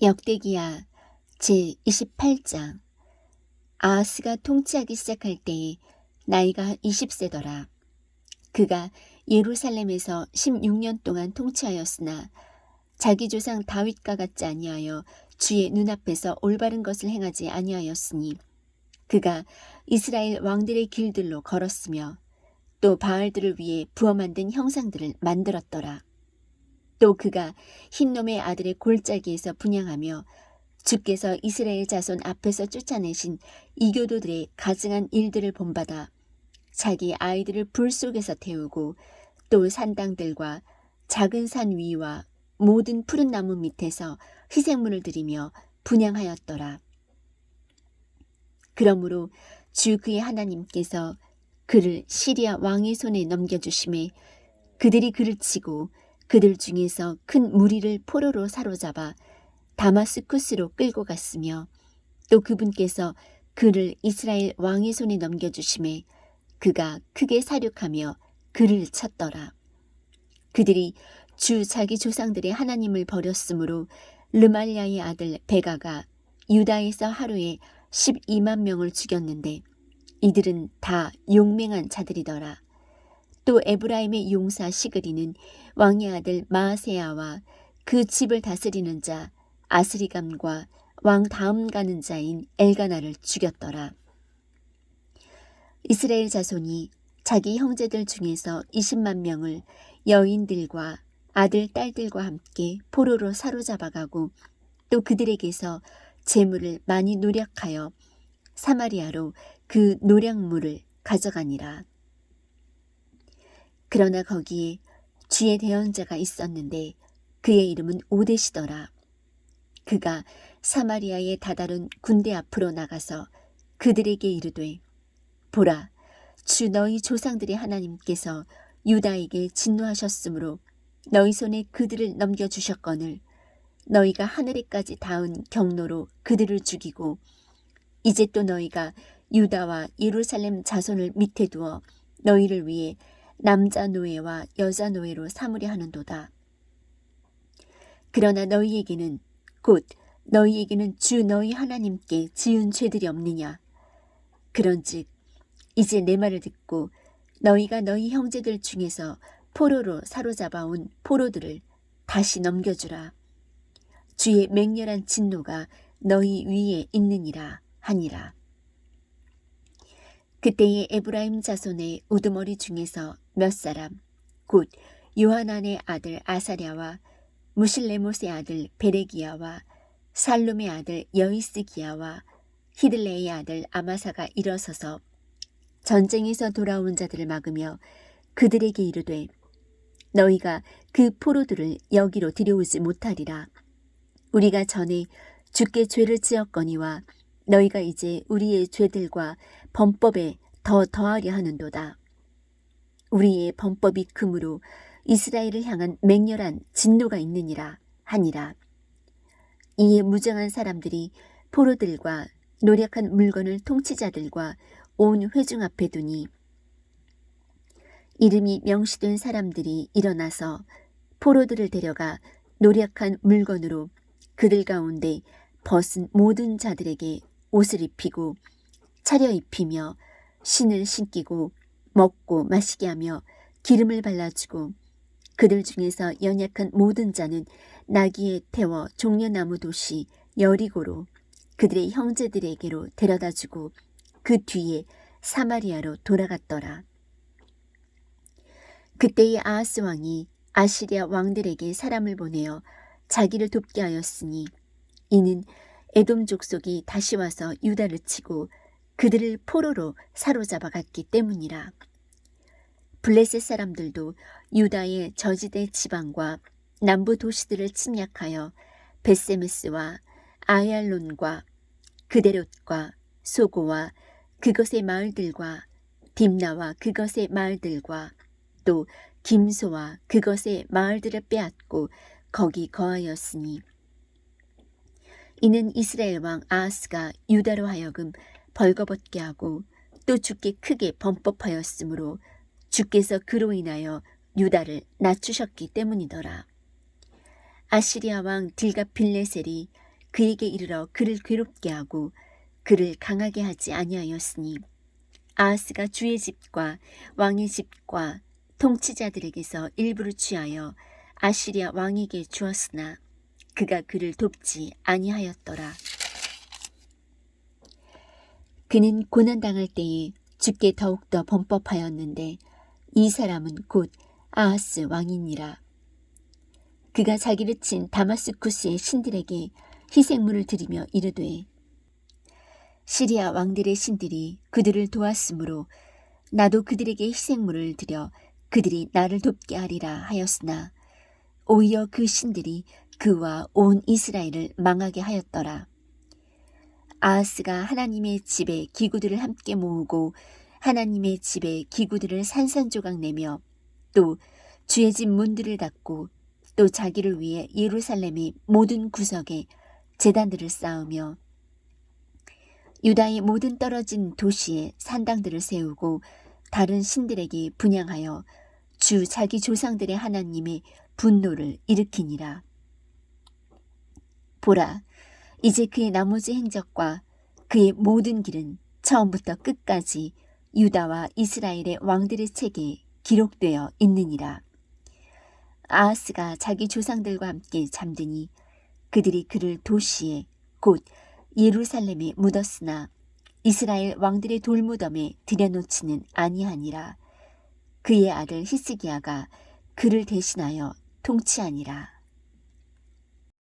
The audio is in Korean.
역대기야 제28장 아하스가 통치하기 시작할 때에 나이가 20세더라. 그가 예루살렘에서 16년 동안 통치하였으나 자기 조상 다윗과 같지 아니하여 주의 눈앞에서 올바른 것을 행하지 아니하였으니 그가 이스라엘 왕들의 길들로 걸었으며 또 바알들을 위해 부어 만든 형상들을 만들었더라. 또 그가 흰놈의 아들의 골짜기에서 분양하며 주께서 이스라엘 자손 앞에서 쫓아내신 이교도들의 가증한 일들을 본받아 자기 아이들을 불 속에서 태우고 또 산당들과 작은 산 위와 모든 푸른 나무 밑에서 희생물을 드리며 분양하였더라. 그러므로 주 그의 하나님께서 그를 시리아 왕의 손에 넘겨주심에 그들이 그를 치고 그들 중에서 큰 무리를 포로로 사로잡아 다마스쿠스로 끌고 갔으며 또 그분께서 그를 이스라엘 왕의 손에 넘겨주심에 그가 크게 사륙하며 그를 쳤더라. 그들이 주 자기 조상들의 하나님을 버렸으므로 르말리아의 아들 베가가 유다에서 하루에 12만 명을 죽였는데 이들은 다 용맹한 자들이더라. 또 에브라임의 용사 시그리는 왕의 아들 마세야와 그 집을 다스리는 자 아스리감과 왕 다음 가는 자인 엘가나를 죽였더라. 이스라엘 자손이 자기 형제들 중에서 20만 명을 여인들과 아들, 딸들과 함께 포로로 사로잡아가고 또 그들에게서 재물을 많이 노력하여 사마리아로 그 노량물을 가져가니라. 그러나 거기에 주의 대언자가 있었는데 그의 이름은 오데시더라. 그가 사마리아의 다다른 군대 앞으로 나가서 그들에게 이르되 보라 주 너희 조상들의 하나님께서 유다에게 진노하셨으므로 너희 손에 그들을 넘겨 주셨거늘 너희가 하늘에까지 닿은 경로로 그들을 죽이고 이제 또 너희가 유다와 예루살렘 자손을 밑에 두어 너희를 위해 남자 노예와 여자 노예로 삼으려 하는도다. 그러나 너희에게는 곧 너희에게는 주 너희 하나님께 지은 죄들이 없느냐. 그런즉 이제 내 말을 듣고 너희가 너희 형제들 중에서 포로로 사로잡아 온 포로들을 다시 넘겨주라. 주의 맹렬한 진노가 너희 위에 있느니라 하니라. 그때의 에브라임 자손의 우두머리 중에서 몇 사람 곧 요하난의 아들 아사랴와 무실레못의 아들 베레기야와 살룸의 아들 여이스기야와 히들레의 아들 아마사가 일어서서 전쟁에서 돌아온 자들을 막으며 그들에게 이르되 너희가 그 포로들을 여기로 들여오지 못하리라. 우리가 전에 주께 죄를 지었거니와 너희가 이제 우리의 죄들과 범법에 더 더하려 하는도다. 우리의 범법이 크므로 이스라엘을 향한 맹렬한 진노가 있느니라 하니라. 이에 무정한 사람들이 포로들과 노력한 물건을 통치자들과 온 회중 앞에 두니 이름이 명시된 사람들이 일어나서 포로들을 데려가 노력한 물건으로 그들 가운데 벗은 모든 자들에게 옷을 입히고 차려 입히며 신을 신기고 먹고 마시게 하며 기름을 발라주고 그들 중에서 연약한 모든 자는 나귀에 태워 종려나무 도시 여리고로 그들의 형제들에게로 데려다주고 그 뒤에 사마리아로 돌아갔더라. 그때의 아하스 왕이 아시리아 왕들에게 사람을 보내어 자기를 돕게 하였으니 이는 에돔 족속이 다시 와서 유다를 치고 그들을 포로로 사로잡아 갔기 때문이라. 블레셋 사람들도 유다의 저지대 지방과 남부 도시들을 침략하여 베세메스와 아얄론과 그데롯과 소고와 그것의 마을들과 딥나와 그것의 마을들과 또 김소와 그것의 마을들을 빼앗고 거기 거하였으니 이는 이스라엘 왕 아하스가 유다로 하여금 벌거벗게 하고 또 주께 크게 범법하였으므로 주께서 그로 인하여 유다를 낮추셨기 때문이더라. 아시리아 왕 딜가필레셀이 그에게 이르러 그를 괴롭게 하고 그를 강하게 하지 아니하였으니 아하스가 주의 집과 왕의 집과 통치자들에게서 일부를 취하여 아시리아 왕에게 주었으나 그가 그를 돕지 아니하였더라. 그는 고난당할 때에 주께 더욱더 범법하였는데 이 사람은 곧 아하스 왕이니라. 그가 자기를 친 다마스쿠스의 신들에게 희생물을 드리며 이르되 시리아 왕들의 신들이 그들을 도왔으므로 나도 그들에게 희생물을 드려 그들이 나를 돕게 하리라 하였으나 오히려 그 신들이 그와 온 이스라엘을 망하게 하였더라. 아하스가 하나님의 집에 기구들을 함께 모으고 하나님의 집에 기구들을 산산조각 내며 또 주의 집 문들을 닫고 또 자기를 위해 예루살렘의 모든 구석에 재단들을 쌓으며 유다의 모든 떨어진 도시에 산당들을 세우고 다른 신들에게 분양하여 주 자기 조상들의 하나님의 분노를 일으키니라. 보라, 이제 그의 나머지 행적과 그의 모든 길은 처음부터 끝까지 유다와 이스라엘의 왕들의 책에 기록되어 있느니라. 아하스가 자기 조상들과 함께 잠드니 그들이 그를 도시에 곧 예루살렘에 묻었으나 이스라엘 왕들의 돌무덤에 들여놓지는 아니하니라. 그의 아들 히스기야가 그를 대신하여 통치하니라.